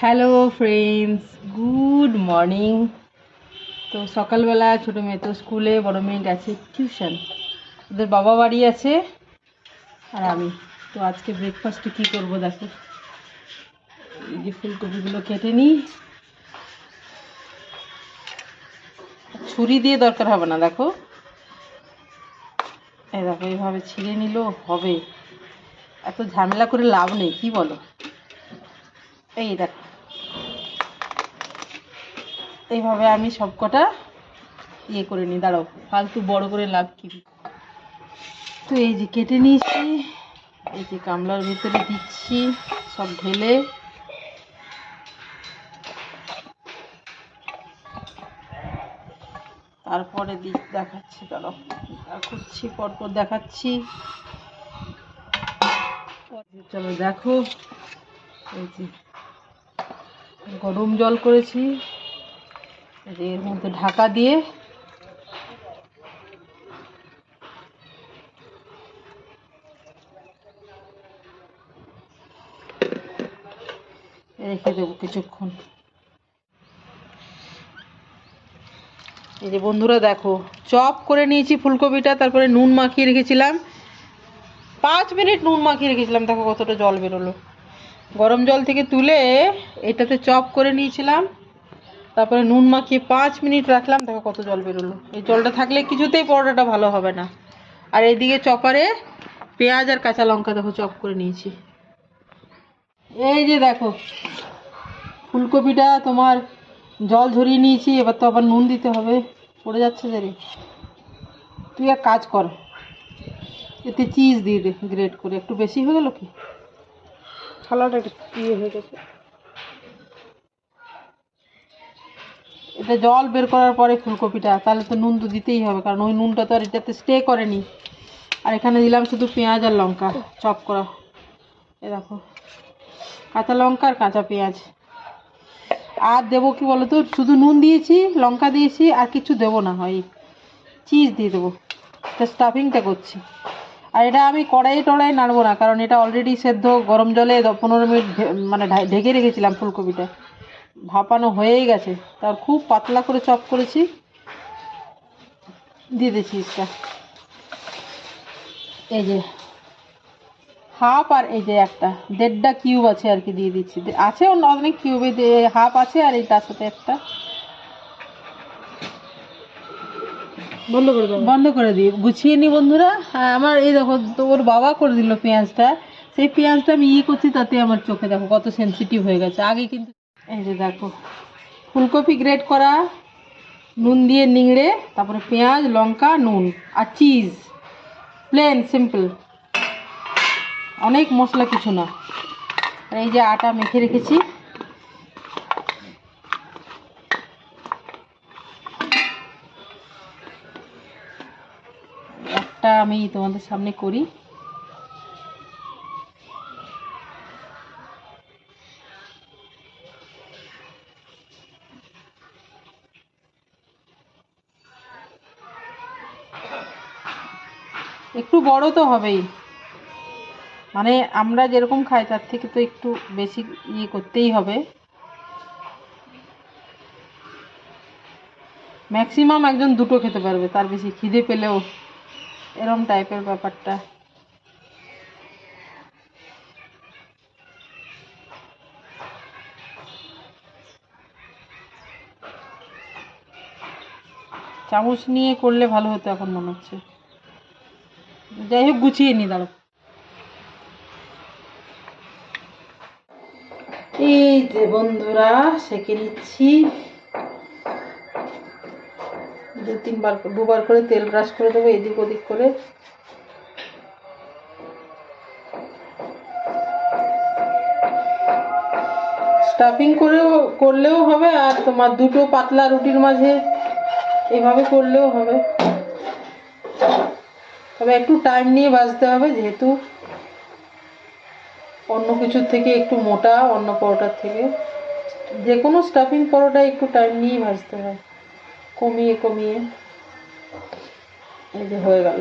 Hello friends good morning তো সকালবেলা ছোটো মেয়ে তো স্কুলে, বড় মেয়ে গেছে টিউশন ওদের বাবা বাড়ি আছে আর আমি। তো আজকে ব্রেকফাস্টে কী করব দেখো। এই যে ফুলকপিগুলো কেটে নিই। ছুরি দিয়ে দরকার হবে না, দেখো। এই দেখো, এইভাবে ছিঁড়ে নিলেও হবে। এত ঝামেলা করে লাভ নেই, কি বলো? এই দেখো। এইভাবে আমি সব কটা ইয়ে করে নিই। দাঁড়াও, ফালতু বড় করে লাভ কি? তো এই যে কেটে নিয়েছি, এই যে গামলার ভিতরে দিচ্ছি, সব ঢেলে। তারপরে দিক দেখাচ্ছি, দাঁড়াও করছি পরপর দেখাচ্ছি। চলো দেখো, এই যে গরম জল করেছি। এর মধ্যে ঢাকা দিয়ে রেখে দেবো কিছুক্ষণ। এই যে বন্ধুরা দেখো, চপ করে নিয়েছি ফুলকপিটা, তারপরে নুন মাখিয়ে রেখেছিলাম। পাঁচ মিনিট নুন মাখিয়ে রেখেছিলাম, দেখো কতটা জল বেরোলো। গরম জল থেকে তুলে এটাতে চপ করে নিয়েছিলাম। তারপরে নুন মাখিয়ে পাঁচ মিনিট রাখলাম, দেখো কত জল বেরোলো। এই জলটা থাকলে কিছুতেই পরোটাটা ভালো হবে না। আর এদিকে চপারে পেঁয়াজ আর কাঁচা লঙ্কা দেখো চপ করে নিয়েছি। এই যে দেখো, ফুলকপিটা তোমার জল ঝরিয়ে নিয়েছি, এবার তো আবার নুন দিতে হবে। পড়ে যাচ্ছে যে রে তুই এক কাজ কর, এতে চিজ দিয়ে গ্রেট করে। একটু বেশি হয়ে গেল কি? থালাটা একটু ইয়ে হয়ে গেছে। এটা জল বের করার পরে ফুলকপিটা, তাহলে তো নুন তো দিতেই হবে, কারণ ওই নুনটা তো আর এটাতে স্টে করেনি। আর এখানে দিলাম শুধু পেঁয়াজ আর লঙ্কা, চপ করা। এ দেখো, কাঁচা লঙ্কা আর কাঁচা পেঁয়াজ। আর দেবো কি বলো তো শুধু নুন দিয়েছি, লঙ্কা দিয়েছি, আর কিছু দেবো না হয় চিজ দিয়ে দেবো। এটা স্টাফিংটা করছি। আর এটা আমি কড়াই টড়াই নাড়বো না, কারণ এটা অলরেডি সেদ্ধ, গরম জলে পনেরো মিনিট মানে ঢেকে রেখেছিলাম ফুলকপিটা। ভাপানো হয়েই গেছে। তার খুব পাতলা করে চপ করেছি। দিয়ে দিয়েছি চিজটা এই যে হাফ আর এই যে একটা দেড়টা কিউব আছে আর কি দিয়ে দিচ্ছি। আছে অন্য অনেক কিউবে হাফ আছে আর এই তার সাথে একটা। বন্ধ করে দাও। বন্ধ করে দিই। গুছিয়ে নি বন্ধুরা। হ্যাঁ আমার এই দেখো তো ওর বাবা করে দিল পেঁয়াজটা। সেই পেঁয়াজটা আমি ই করছি তাতে আমার চোখে দেখো কত সেনসিটিভ হয়ে গেছে। আগে কিন্তু এই যে দেখো, ফুলকপি গ্রেট করা, নুন দিয়ে নিংড়ে, তারপরে পেঁয়াজ, লঙ্কা, নুন আর চিজ প্লেন সিম্পল অনেক মশলা কিছু না। আর এই যে আটা মেখে রেখেছি। একটা আমি তোমাদের সামনে করি। একটু বড় তো হবেই। মানে আমরা যেরকম খাই, তার থেকে তো একটু বেশি ইয়ে করতেই হবে। ম্যাক্সিমাম একজন দুটো খেতে পারবে, তার বেশি খিদে পেলেও। এরম টাইপের ব্যাপারটা। চামচ নিয়ে করলে ভালো হতো এখন মনে হচ্ছে। যাই হোক গুছিয়ে নি দাঁড়ো এই যে বন্ধুরা, সেকে নিচ্ছি। দু, তিনবার দুবার করে তেল ব্রাশ করে দেবো, এদিক ওদিক করে। স্টাফিং করেও, করলেও হবে, আর তোমার দুটো পাতলা রুটির মাঝে এভাবে করলেও হবে। তবে একটু টাইম নিয়ে বাজতে হবে, যেহেতু অন্য কিছুর থেকে একটু মোটা, অন্য পরোটার থেকে। যে কোনো স্টাফিং পরোটা একটু টাইম নিয়েই ভাজতে হয়। কমিয়ে কমিয়ে। এই যে হয়ে গেল।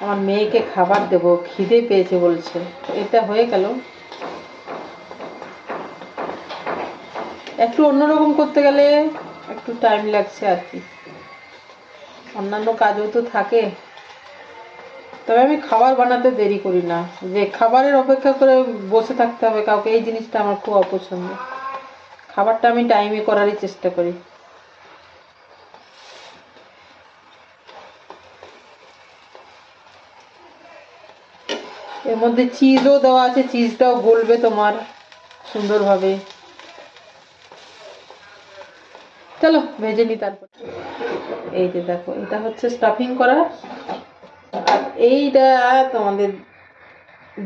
আমার মেয়েকে খাবার দেবো, খিদে পেয়েছে বলছে। এটা হয়ে গেল। একটু অন্যরকম করতে গেলে একটু টাইম লাগছে আর কি। অন্যান্য কাজও তো থাকে। তবে আমি খাবার বানাতে দেরি করি না। যে খাবারের অপেক্ষা করে বসে থাকতে হবে কাউকে, এই জিনিসটা আমার খুব অপছন্দ। খাবারটা আমি টাইমে করারই চেষ্টা করি। এর মধ্যে চিজও দেওয়া আছে। চিজটাও গলবে তোমার সুন্দরভাবে। চলো, ভেজে নি তারপর। এই যে দেখো, এটা হচ্ছে স্টাফিং করা। আর এইটা তোমাদের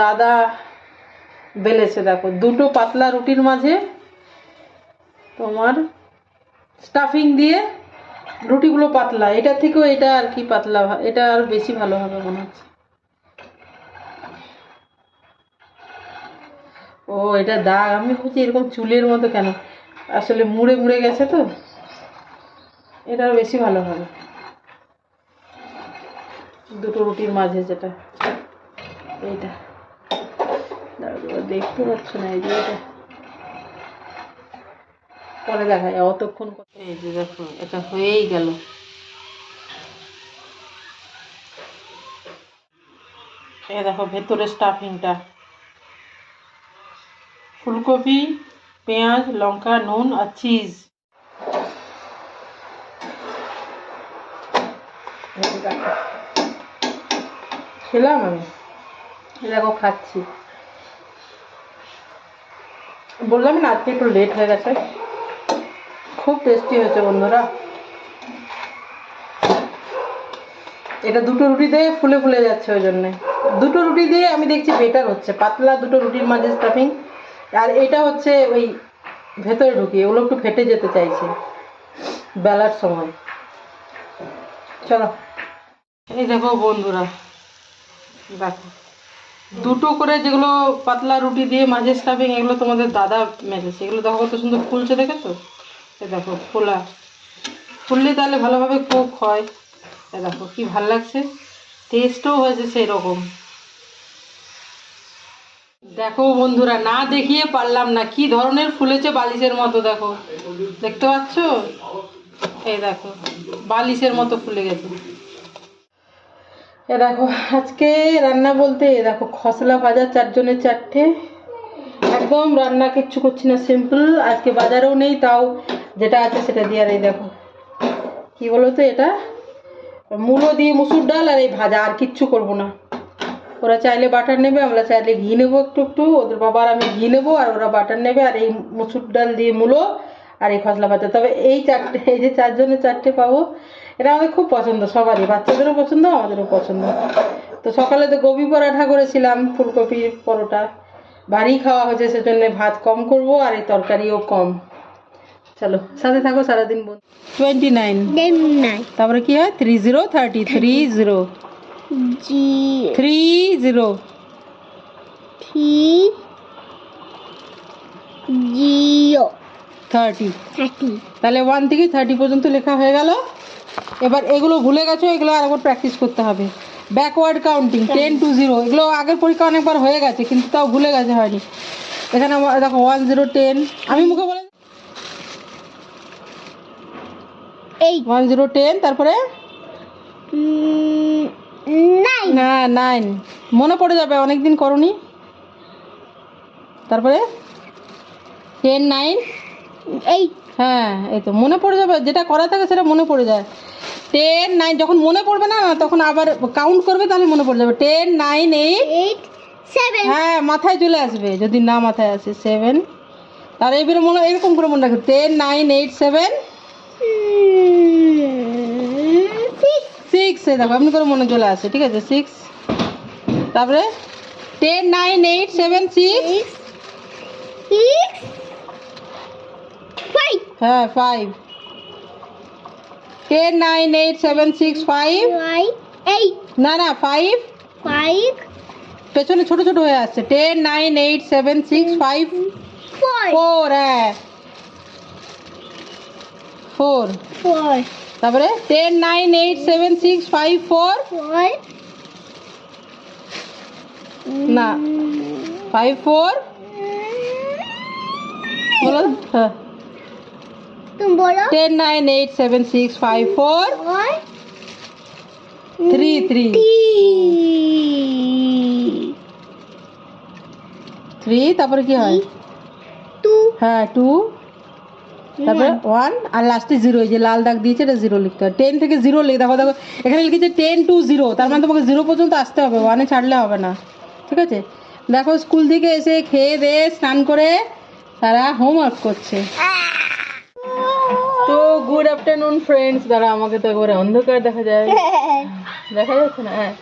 দাদা বেলেছে, দেখো, দুটো পাতলা রুটির মাঝে তোমার স্টাফিং দিয়ে রুটিগুলো পাতলা। এটা থেকেও এটা আর কি পাতলা, এটা আর বেশি ভালো হবে মনে হচ্ছে। ও, এটা দাগ, আমি ভাবছি এরকম চুলের মতো কেন? আসলে মুড়ে মুড়ে গেছে তো? এটা আরও বেশি ভালো হবে। দুটো রুটির মাঝে যেটা। এইটা। দেখতে পাচ্ছ না এই যে এটা। পরে দেখা যায় অতক্ষণ এই যে দেখো, এটা হয়েই গেল। এই দেখো ভেতরে স্টাফিংটা ফুলকপি, পেঁয়াজ, লঙ্কা, নুন আর চিজ খেলাম আমি। দেখো খাচ্ছি। বললাম না আজকে একটু লেট হয়ে গেছে। খুব টেস্টি হয়েছে বন্ধুরা। এটা দুটো রুটি দিয়ে ফুলে ফুলে যাচ্ছে ওই জন্যে। দুটো রুটি দিয়ে আমি দেখছি বেটার হচ্ছে। পাতলা দুটো রুটির মাঝে স্টাফিং আর এটা হচ্ছে ওই ভেতরে ঢুকিয়ে ওগুলো একটু ফেটে যেতে চাইছে। বেলার সময়। চলো। এই দেখো বন্ধুরা, দেখো। দুটো করে যেগুলো পাতলা রুটি দিয়ে মাঝে স্টাফিং এগুলো তোমাদের দাদা মেরেছে এগুলো দেখো কত সুন্দর ফুলছে দেখে তো এই দেখো, ফোলা। ফুললে তাহলে ভালোভাবে কুক হয়। এই দেখো, কি ভালো লাগছে। টেস্টও হয়েছে সেই রকম দেখো বন্ধুরা, না দেখিয়ে পারলাম না। কি ধরনের ফুলেছে বালিশের মতো, দেখো। দেখতে পাচ্ছ? এই দেখো, বালিশের মতো ফুলে গেছে। এ দেখো, আজকে রান্না বলতে, এ দেখো, খসলা ভাজা, চারজনের চারটে। একদম রান্না কিচ্ছু করছি না সিম্পল আজকে বাজারেও নেই, তাও যেটা আছে সেটা দিয়ে আর এই দেখো। কি বলো তো এটা? মূলো দিয়ে মুসুর ডাল আর এই ভাজা, আর কিচ্ছু করব না। ওরা চাইলে বাটার নেবে, আমরা চাইলে ঘি নেব একটু একটু। ওদের বাবার আমি ঘি নেব, আর ওরা বাটার নেবে, আর এই মুসুর ডাল দিয়ে মূলো আর এই খসলা ভাজা। তবে এই চারটে, এই যে চারজনের চারটে পাবো এটা আমাদের খুব পছন্দ সবারই। বাচ্চাদেরও পছন্দ আমাদেরও পছন্দ। তো সকালে তো গোবি পরাঠা করেছিলাম ফুলকপির পরোটা। বাড়ি খাওয়া হয়েছে সেজন্য ভাত কম করব আর এই তরকারিও কম। চলো সাথে থাকো সারাদিন টোয়েন্টি নাইন তারপরে কি হয়? Three zero thirty three zero three zero Geo thirty তাহলে ওয়ান থেকে থার্টি পর্যন্ত লেখা হয়ে গেল। এবার এগুলো ভুলে গেছো এগুলো আরেকবার প্র্যাকটিস করতে হবে। Backward counting ten to zero এগুলো আগের পরীক্ষা অনেকবার হয়ে গেছে কিন্তু তাও ভুলে গেছে হয়নি। এখানে দেখো ওয়ান জিরো টেন আমি মুখে বলে Eight. ওয়ান জিরো টেন তারপরে? না নাইন মনে পড়ে যাবে অনেকদিন করনি। তারপরে? Ten nine Eight. হ্যাঁ এই তো মনে পড়ে যাবে যেটা করা থাকে সেটা মনে পড়ে যায়। টেন নাইন যখন মনে পড়বে না তখন আবার কাউন্ট করবে তাহলে মনে পড়ে যাবে। Ten nine eight. হ্যাঁ মাথায় চলে আসবে যদি না মাথায় আসে সেভেন তার এবারে মনে এরকম করে মনে রাখবে ten nine eight seven six দেখো এমনি করে মনে চলে আসে ঠিক আছে? সিক্স তারপরে ten nine eight seven six. Six. Five. হ্যাঁ five ten nine eight seven six five Five. Eight. না না ফাইভ Five. পেছনে ছোট ছোট হয়ে আসছে ten nine eight seven six five Four. Four হ্যাঁ ফোর Four. তারপরে ten nine eight seven six five four four, না ফাইভ ফোর বলো হ্যাঁ तुम बोलो ten nine eight seven six five four four, three three three, three তারপরে কি হয় two, হ্যাঁ টু তারপরে ওয়ান আর লাস্টে জিরো এই যে লাল দাগ দিয়েছে এটা জিরো লিখতে হবে টেন থেকে জিরো লিখে দেখো দেখো এখানে লিখেছে টেন টু জিরো তার মানে তোমাকে জিরো পর্যন্ত আসতে হবে ওয়ানে ছাড়লে হবে না ঠিক আছে দেখো স্কুল থেকে এসে খেয়ে দিয়ে স্নান করে তারা হোমওয়ার্ক করছে তো গুড আফটারনুন ফ্রেন্ডস দাঁড়া আমাকে তো একবারে অন্ধকার দেখা যায়। দেখা যাচ্ছে না হ্যাঁ।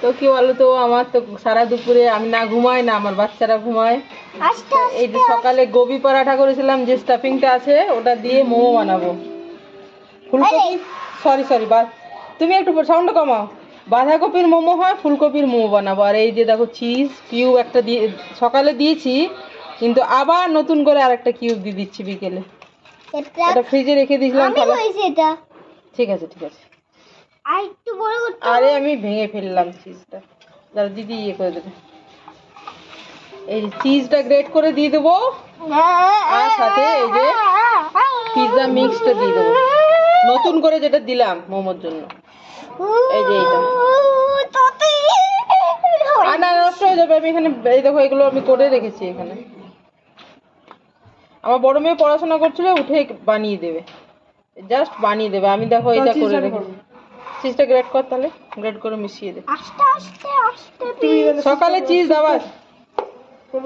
তো কি বলো তো আমার তো সারা দুপুরে আমি না ঘুমাই না আমার বাচ্চারা ঘুমায়। এই যে সকালে গোবি পরাঠা করেছিলাম যে স্টাফিংটা আছে ওটা দিয়ে মোমো বানাবো। ফুলকপি? সরি সরি বা তুমি একটু সাউন্ড কমাও। বাঁধাকপির মোমো হয় ফুলকপির মোমো বানাবো। আর এই যে দেখো চিজ কিউব একটা দিয়ে সকালে দিয়েছি কিন্তু আবার নতুন করে আরেকটা কিউব দিয়ে দিচ্ছি বিকেলে। এটা এটা ফ্রিজে রেখে দিয়েছিলাম হয়েছে এটা। ঠিক আছে ঠিক আছে। আর একটু বড় করতে আরে আমি ভেঙে ফেললাম চিজটা দাঁড়া দিদি ইয়ে করে দেবে। এই চিজটা গ্রেট করে দিয়ে দেবো। আর সাথে এই যে পিৎজা মিক্সটা দিয়ে দেবো। নতুন করে যেটা দিলাম মোমোর জন্য। এই যে এইটা। আর না নষ্ট হয়ে যাবে। আমি এখানে এই দেখো এগুলো আমি করে রেখেছি এখানে। আমার বড় মেয়ে পড়াশোনা করছিল উঠে বানিয়ে দেবে। জাস্ট বানিয়ে দেবে আমি দেখো এটা করে রেখেছি চিজটা গ্রেট কর তাহলে গ্রেট করে মিশিয়ে দে। আস্তে আস্তে আস্তে সকালে চিজ আবার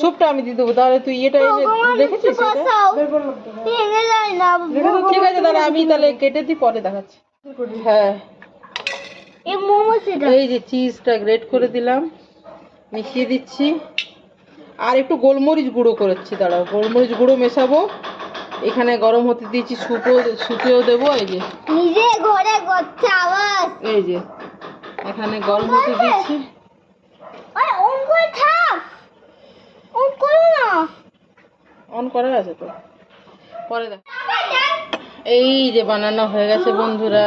স্যুপটা আমি দিয়ে দেবো তাহলে তুই এটা এনে রেখেছিস এটা? ভেঙে যায় না ঠিক আছে তাহলে আমি তাহলে কেটে দিই পরে দেখাচ্ছি। হ্যাঁ। এই মোমো এই যে চিজটা গ্রেট করে দিলাম মিশিয়ে দিচ্ছি। আর একটু গোলমরিচ গুঁড়ো করেছি দাঁড়াও গোলমরিচ গুঁড়ো মেশাবো। এখানে গরম হতে দিয়েছি সুপো সুপেও দেবো এই যে। নিজে ঘরে করছে আওয়াজ এই যে এখানে গরম হতে দিয়েছি। অন করা আছে তো। পরে দেখ। এই যে বানানো হয়ে গেছে বন্ধুরা।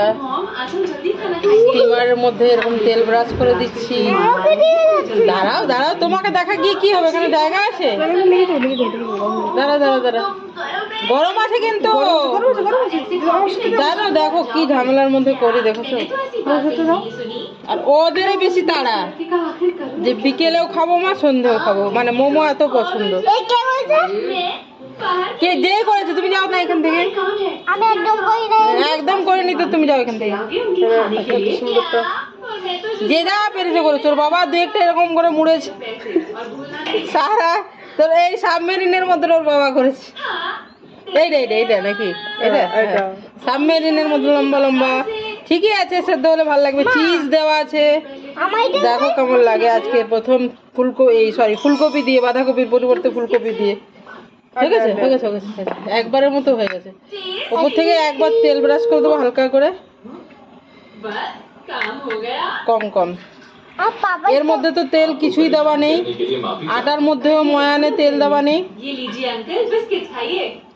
স্টিমারের মধ্যে এরকম তেল ব্রাশ করে দিচ্ছি। দাঁড়াও দাঁড়াও তোমাকে দেখা গিয়ে কি হবে? এখানে জায়গা আছে? দাঁড়াও দাঁড়াও দাঁড়াও। গরম আছে কিন্তু। জানো দেখো কি ঝামেলার মধ্যে করি দেখেছ আর ওদেরই বেশি তাড়া। যে বিকেলেও খাব মা সন্ধ্যেও খাব। মানে মোমো এত পছন্দ। এই কে যে করেছে তুমি যাও না এখান থেকে। আমি একদম করি নাই। একদম করে নি তো তুমি যাও এখান থেকে। যে যা পেরেছে করেছে ওর বাবা দেখতে এরকম করে মুড়েছে। সারা তোর এই সাবমেরিনের মধ্যে ওর বাবা করেছে। এইটা এইটা এইটা নাকি? এটা সাবমেরিনের মধ্যে লম্বা লম্বা। ঠিকই আছে সেদ্ধ হলে ভালো লাগবে। চিজ দেওয়া আছে। দেখো কেমন লাগে আজকে প্রথম ফুলকপি এই সরি ফুলকপি দিয়ে বাঁধাকপির পরিবর্তে ফুলকপি দিয়ে। হয়ে গেছে? হয়ে গেছে একবারের মতো হয়ে গেছে। ওপর থেকে একবার তেল ব্রাশ করে দেবো হালকা করে। কম কম। এর মধ্যে তো তেল কিছুই দেওয়া নেই। আটার মধ্যেও ময়ানে তেল দেওয়া নেই।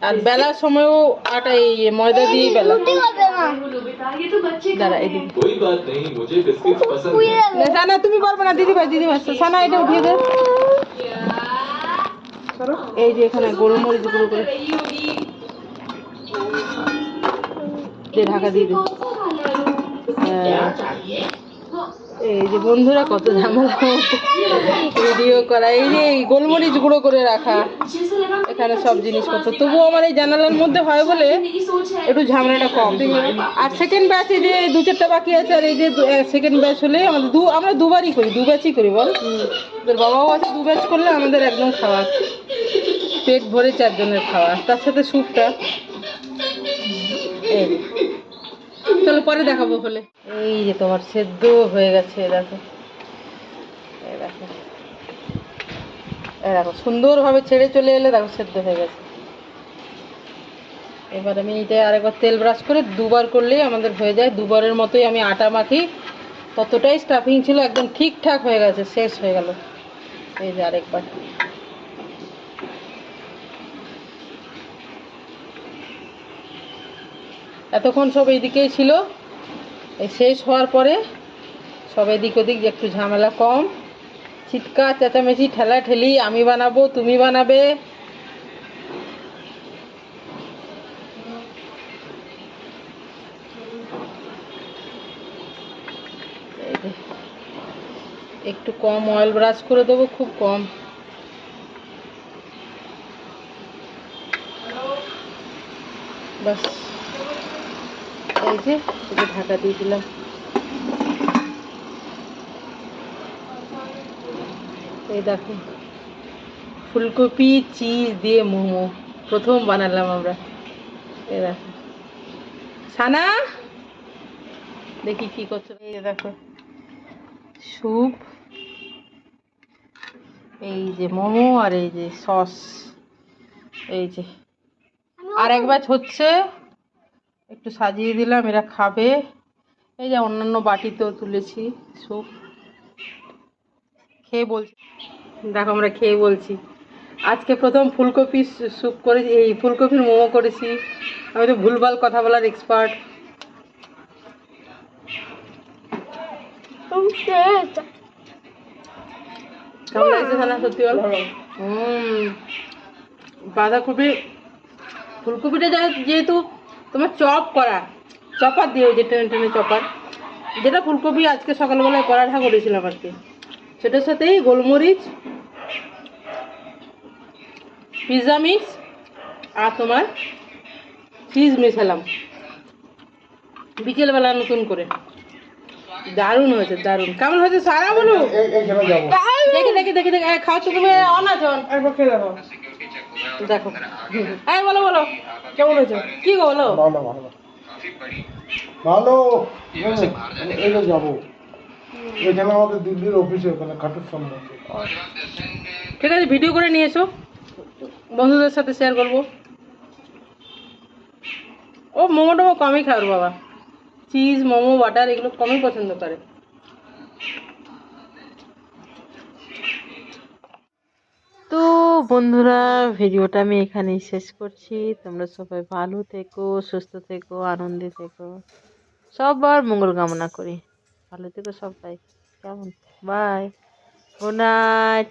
আর বেলার সময়ও আটা এই ময়দা দিয়ে বেলা। দাঁড়া তুমি পারবে না দিদি ভাই দিদি ভাই সানা এটা উঠিয়ে দে। এই যে এখানে গোলমরিচ গুঁড়ো করে। ঢাকা দিয়ে দে। হ্যাঁ। এই যে বন্ধুরা কত ঝামেলা ভিডিও করা। এই যে গোলমরিচ গুঁড়ো করে রাখা। এখানে সব জিনিসপত্র। তবুও আমার এই জানালার মধ্যে হয় বলে একটু ঝামেলাটা কম। আর সেকেন্ড ব্যাচ এই যে দু চারটা বাকি আছে, আর এই যে সেকেন্ড ব্যাচ হলে আমাদের দু আমরা দুবারই করি, দু ব্যাচই করি বল। তোর বাবাও আছে দু ব্যাচ করলে আমাদের একদম খাওয়া। পেট ভরে চারজনের খাওয়া। তার সাথে স্যুপটা। চলো পরে দেখাবো হলে এই যে তোমার সেদ্ধ হয়ে গেছে, দেখো এই দেখো এই দেখো, সুন্দরভাবে ছেড়ে চলে এলে দেখো সেদ্ধ হয়ে গেছে। এবার আমি এটা আরেকবার তেল ব্রাশ করে দুবার করলেই আমাদের হয়ে যায়। দুবারের মতোই আমি আটা মাখি। ততটাই স্টাফিং ছিল, একদম ঠিকঠাক হয়ে গেছে, শেষ হয়ে গেল। এই যে আরেকবার। এতক্ষণ সব এইদিকেই ছিল। এই শেষ হওয়ার পরে সব এদিক ওদিক একটু ঝামেলা কম। চিৎকার চেঁচামেচি ঠেলা ঠেলি, আমি বানাবো, তুমি বানাবে। একটু কম অয়েল ব্রাশ করে দেবো, খুব কম। বাস এই যে ঢাকা দিয়ে দিলাম। এই দেখো। ফুলকপি চিজ দিয়ে মোমো। প্রথম বানালাম আমরা। এই দেখো। সানা, দেখি কি করছ। এই দেখো। স্যুপ। এই যে মোমো আর এই যে সস। এই যে। আর এক ব্যাচ হচ্ছে, একটু সাজিয়ে দিলাম, এরা খাবে। এই যে অন্যান্য বাটিতেও তুলেছি স্যুপ। খেয়ে বলছি দেখো আমরা খেয়ে বলছি। আজকে প্রথম ফুলকপি স্যুপ করেছি এই ফুলকপির মোমো করেছি। আমি তো ভুলভাল কথা বলার এক্সপার্ট কেমন লাগছে খানা সত্যি বল? হুম। বাঁধাকপি ফুলকপিটা যেহেতু তোমার চপ করা চপার দিয়ে ওই যে টেনে টেনে চপার। যেটা ফুলকপি আজকে সকালবেলায় পরাঠা করেছিলাম আর কি সেটার সাথেই গোলমরিচ পিৎজা মিক্স আর তোমার চিজ মেশালাম। বিকেলবেলা নতুন করে। দারুণ হয়েছে দারুণ। কেমন হয়েছে সারা বলুন দেখি দেখি দেখি দেখি। খাও তো তুমি অন আছো দেখো। দেখো। এই বলো বলো। কেমন হয়েছে? কি বলো? ভালো ভালো। যাব। এখানে আমাদের দিল্লির অফিসে ওখানে খাটুর সামনে ঠিক আছে ভিডিও করে নিয়ে এসো। বন্ধুদের সাথে শেয়ার করব। ও, মোমো টোমো কমই খায় ওর বাবা। চিজ মোমো বাটার এগুলো কমই পছন্দ করে। তো বন্ধুরা ভিডিওটা আমি এখানেই শেষ করছি। তোমরা সবাই ভালো থেকো, সুস্থ থেকো, আনন্দে থেকো। সবার মঙ্গল কামনা করি। ভালো থেকো সবাই। কেমন? Bye good night